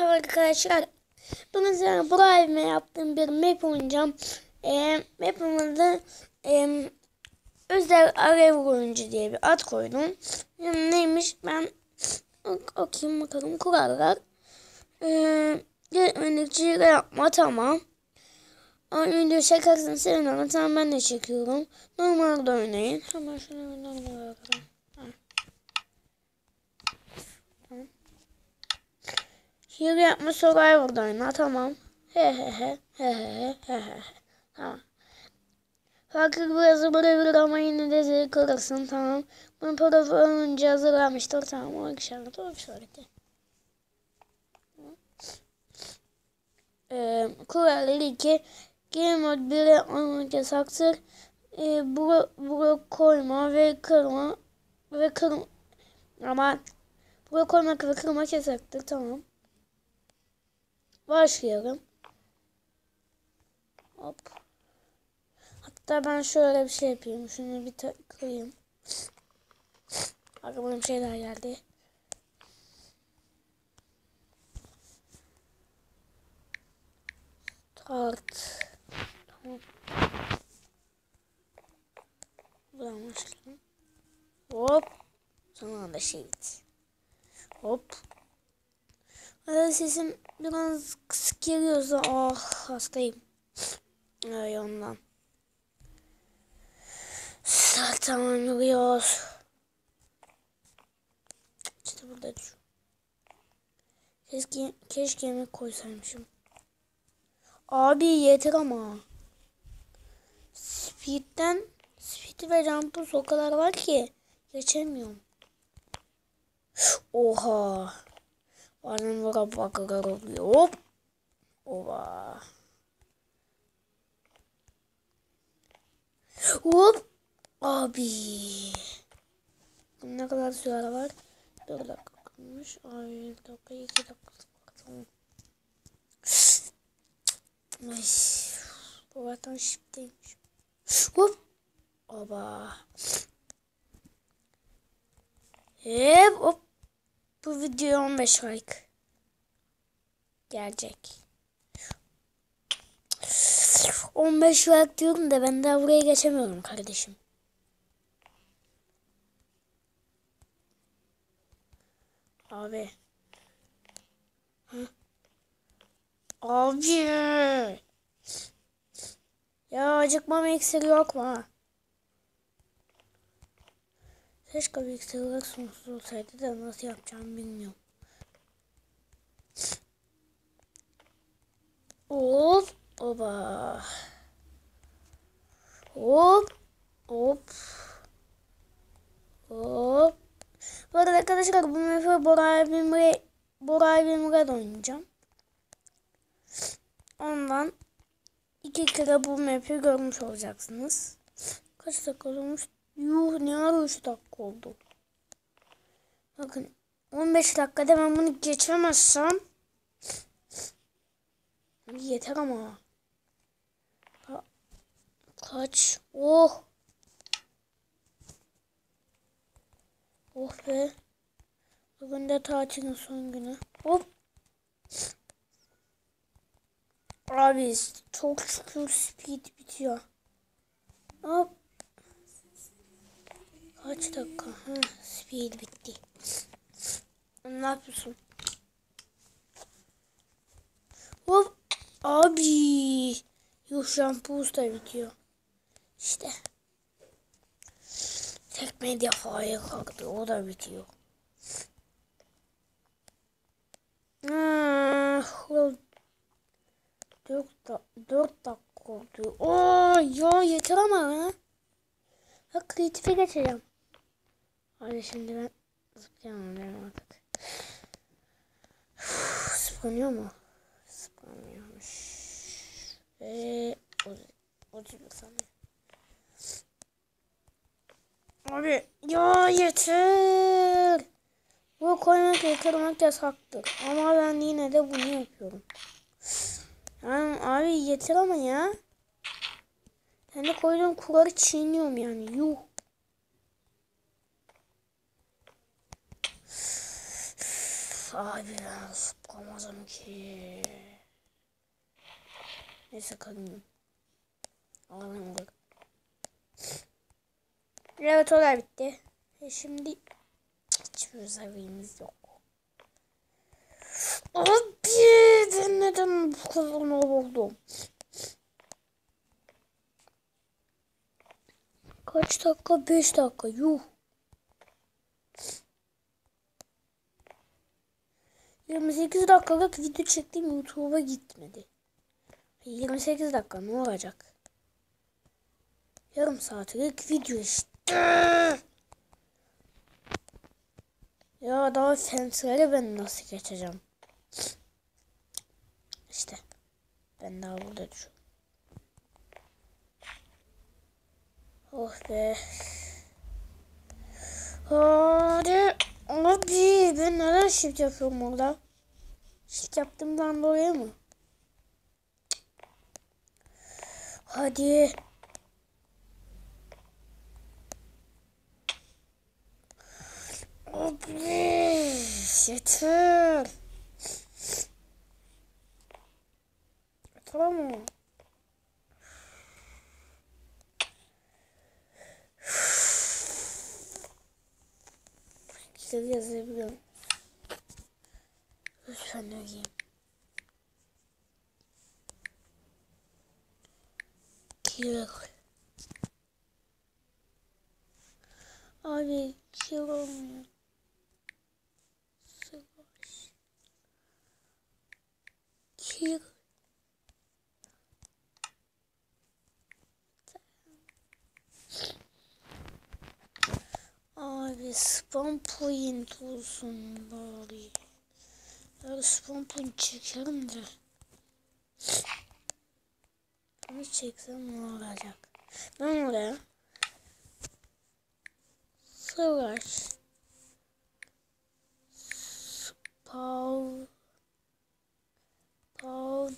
Merhaba arkadaşlar. Bugün size Brave'me yaptığım bir map oynayacağım. E, map'ımın da e, özel alev oyuncu diye bir ad koydum. Yani neymiş ben ok okuyayım bakalım kurallar. E, Yöneticiyle yapma tamam. Ama video çekersin sevinirim. Tamam ben de çekiyorum. Normalde oynayın. Hemen şunu bir Hile yapma Survivor'da oyna tamam. He he he he he he he Tamam. Farklı biraz bulabilir ama yine de zevk alırsın tamam. Bunu profil önce hazırlamıştır tamam. O inşallah doğru söyledi. Ee, kuralları 2 Game mode 1'e oynamak yasaktır. Ee, blok, blok koyma ve kırma ve kırma ama blok koymak ve kırmak yasaktır tamam. Başlayalım. Hop. Hatta ben şöyle bir şey yapayım. Şunu bir tıklayayım. Aklıma bir şeyler geldi. Tart. Tamam. Buradan başlayalım. Hop. Son anda şehit. Hop. Arada sesim biraz kısık geliyorsa ah hastayım. Ay ondan. Saat tamamlıyoruz. İşte burada dur. Keşke, keşke yemek koysaymışım. Abi yeter ama. Speed'den Speed ve Jump'ın o kadar var ki geçemiyorum. Oha. Annem vura bakar oluyor. Hop. Ova. Hop. Abi. Ne kadar süre var? 4 dakika kalmış. Ay 1 dakika 2 dakika. Tamam. Ay. Bu vatan şipteymiş. Hop. Oba. Hep hop. Bu video 15 like gelecek. 15 like diyorum da ben daha buraya geçemiyorum kardeşim. Abi. Hı? Abi. Ya acıkmam iksiri yok mu? Keşke bilgisayarlar sonsuz olsaydı da nasıl yapacağımı bilmiyorum. Hop. Oba. Hop. Hop. Hop. Bu arada arkadaşlar bu map'i Bora abimle Bora abimle de oynayacağım. Ondan iki kere bu map'i görmüş olacaksınız. Kaç dakika olmuş? Yuh ne ara 3 dakika oldu. Bakın 15 dakikada ben bunu geçemezsem yeter ama. Ka kaç? Oh. Oh be. Bugün de tatilin son günü. Hop. Abi çok şükür speed bitiyor. Hop. Kaç dakika? Ha, speed bitti. Ne yapıyorsun? Hop. Abi. Yuh şampus da bitiyor. İşte. Tek medya faya kalktı. O da bitiyor. Ah, 4, da, 4 dakika oldu. Oo, ya yeter ama ha. Ha kreatife geçeceğim. Hadi şimdi ben zıplayamam artık. Zıplanıyor mu? Zıplamıyormuş. Ve o sanırım. Abi ya yeter. Bu koymak ve kırmak yasaktır. Ama ben yine de bunu yapıyorum. Yani abi yeter ama ya. Ben de koyduğum kurları çiğniyorum yani. Yuh. Abi ben zıplamadım ki. Neyse kadın. Alayım bak. Evet olay bitti. E şimdi hiçbir özelliğimiz yok. Abi ben neden bu kadar ne oldum? Kaç dakika? 5 dakika. Yuh. 28 dakikalık video çektiğim YouTube'a gitmedi. 28 dakika ne olacak? Yarım saatlik video işte. Ya daha fenslere ben nasıl geçeceğim? İşte. Ben daha burada düşüyorum. Oh be. Hadi. Abi ben neden shift yapıyorum orada? Shift yaptığımdan dolayı mı? Hadi. Abi yeter. Tamam mı? забил. Еще другие. Кирилл. Ой, Кирилл. Abi spam point olsun bari. Ya spam point çekerim de. Bunu çeksem ne olacak? Ben oraya savaş spawn spawn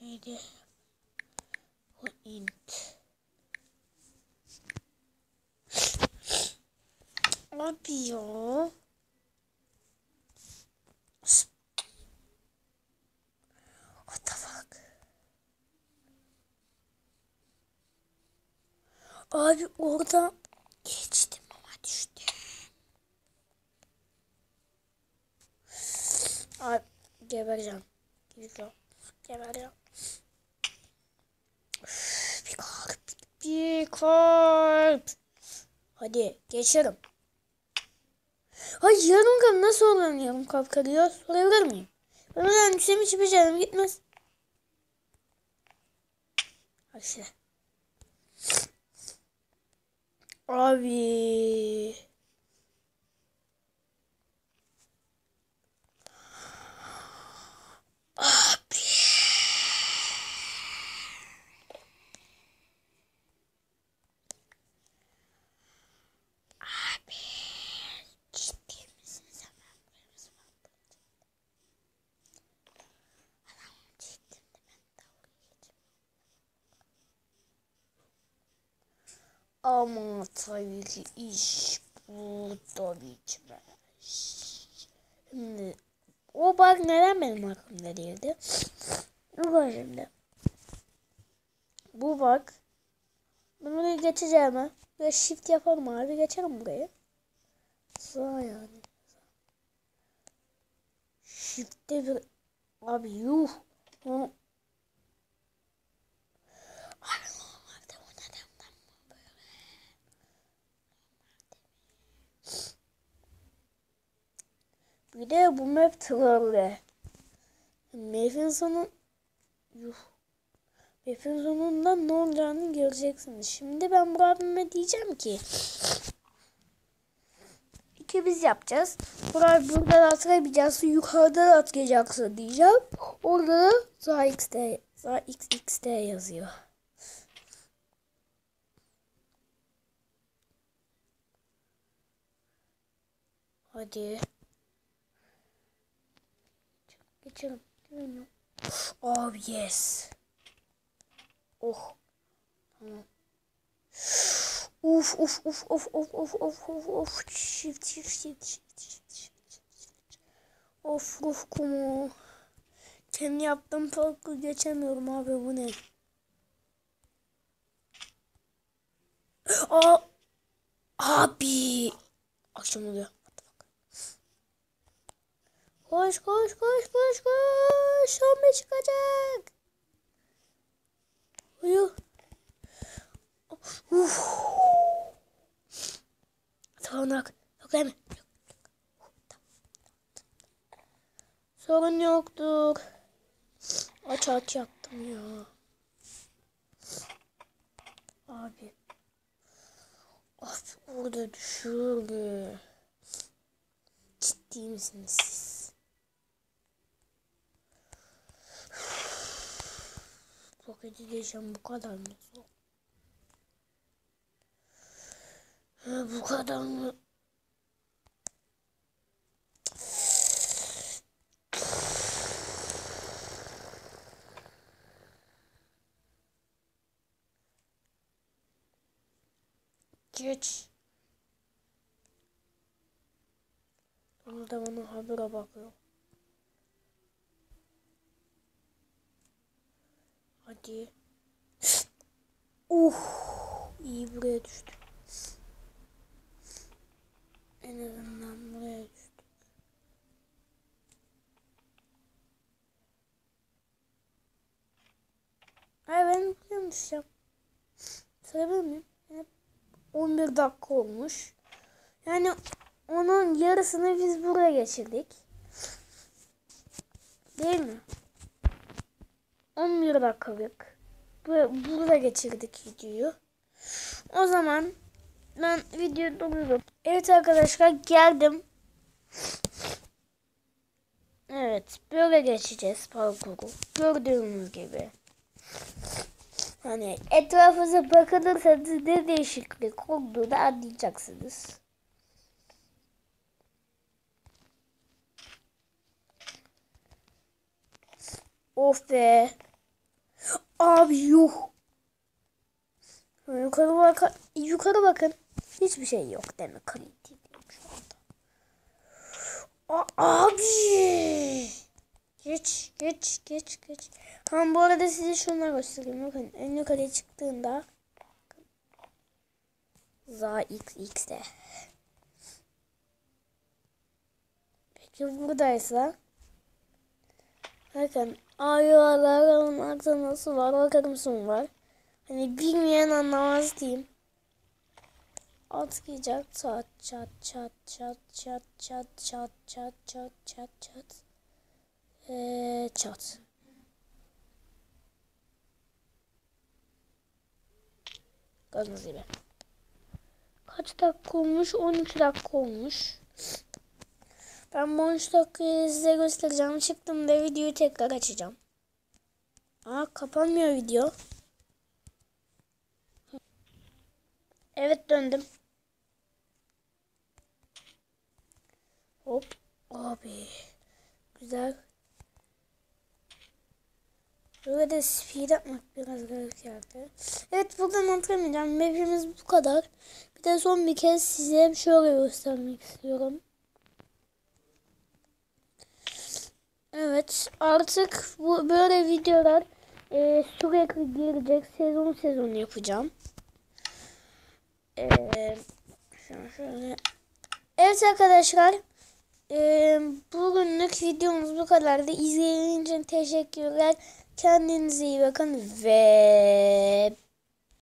neydi? Point Abi ya. What the fuck? Abi orada geçtim ama düştüm. Abi gebereceğim. Gebereceğim. Gebereceğim. Üf, Bir kalp. Bir kalp. Hadi geçelim. Hayır yarım kalı nasıl oynayalım kapka diyor. Sorabilir miyim? Ben oradan düşsem hiç becerim gitmez. Aşağı. Abi. Ama tabii iş burada bitmez. Şimdi o bak neden benim aklımda değildi? Dur bak şimdi. Bu bak. Ben buraya geçeceğim ha. Böyle shift yapalım abi. Geçelim buraya. Sağ yani. Shift'te bir... Abi yuh. Onu... Abi normalde o neden ben böyle? Bir de bu map trolle. Map'in sonu... Yuh. Map'in sonunda ne olacağını göreceksiniz. Şimdi ben bu abime diyeceğim ki... İki biz yapacağız. Buraya burada da atlayamayacaksa yukarıda da atlayacaksın diyeceğim. Orada da sağ xx'te yazıyor. Hadi. Geçelim. Oh yes. Oh. Tamam. Uf uf uf uf uf uf uf uf uf shift shift shift shift. Of of kumu. Kendi yaptığım parkuru geçemiyorum abi bu ne? Aa, abi. Akşam oluyor. Koş koş koş mı çıkacak? Uyuh. Uf. Sorun yok. Yok değil mi? Sorun yoktur. Aç aç yaptım ya. Abi. Abi orada düşürdü. Ciddi misiniz siz? Paketi diyeceğim bu kadar mı? Ha, bu kadar mı? Geç. Onu da bana habere bakıyor. Hadi. Uh, iyi buraya düştük. En azından buraya düştük. Ay ben buraya düşeceğim. Sayabilir miyim? Hep 11 dakika olmuş. Yani onun yarısını biz buraya geçirdik. Değil mi? 11 dakikalık. Bu- Burada geçirdik videoyu. O zaman ben videoyu durdururum. Evet arkadaşlar geldim. Evet böyle geçeceğiz parkuru. Gördüğünüz gibi. Hani etrafınıza bakılırsanız ne değişiklik olduğunu anlayacaksınız. Of be. Abi yuh. Yukarı bakın. Yukarı bakın. Hiçbir şey yok demek. Abi. Geç, geç, geç, geç. Ha bu arada size şunları göstereyim. Bakın en yukarıya çıktığında Za x x'de. Peki buradaysa Bakın ayılarların aksa nasıl var, bakarımsın var. Hani bilmeyen anlamaz diyeyim. Atlayacak çat çat çat çat çat çat çat çat çat çat çat. Ee, çat. Gördüğünüz gibi. Kaç dakika olmuş? 13 dakika olmuş. Ben bu 13 dakikayı size göstereceğim. Çıktığımda videoyu tekrar açacağım. Aa kapanmıyor video. Evet döndüm. Hop. Abi. Güzel. De speed atmak biraz garip geldi. Evet buradan antrenmayacağım. Map'imiz bu kadar. Bir de son bir kez size şöyle göstermek istiyorum. Evet artık bu böyle videolar e, sürekli gelecek sezon sezon yapacağım. E. Evet arkadaşlar e, bugünlük videomuz bu kadardı. İzlediğiniz için teşekkürler. Kendinize iyi bakın ve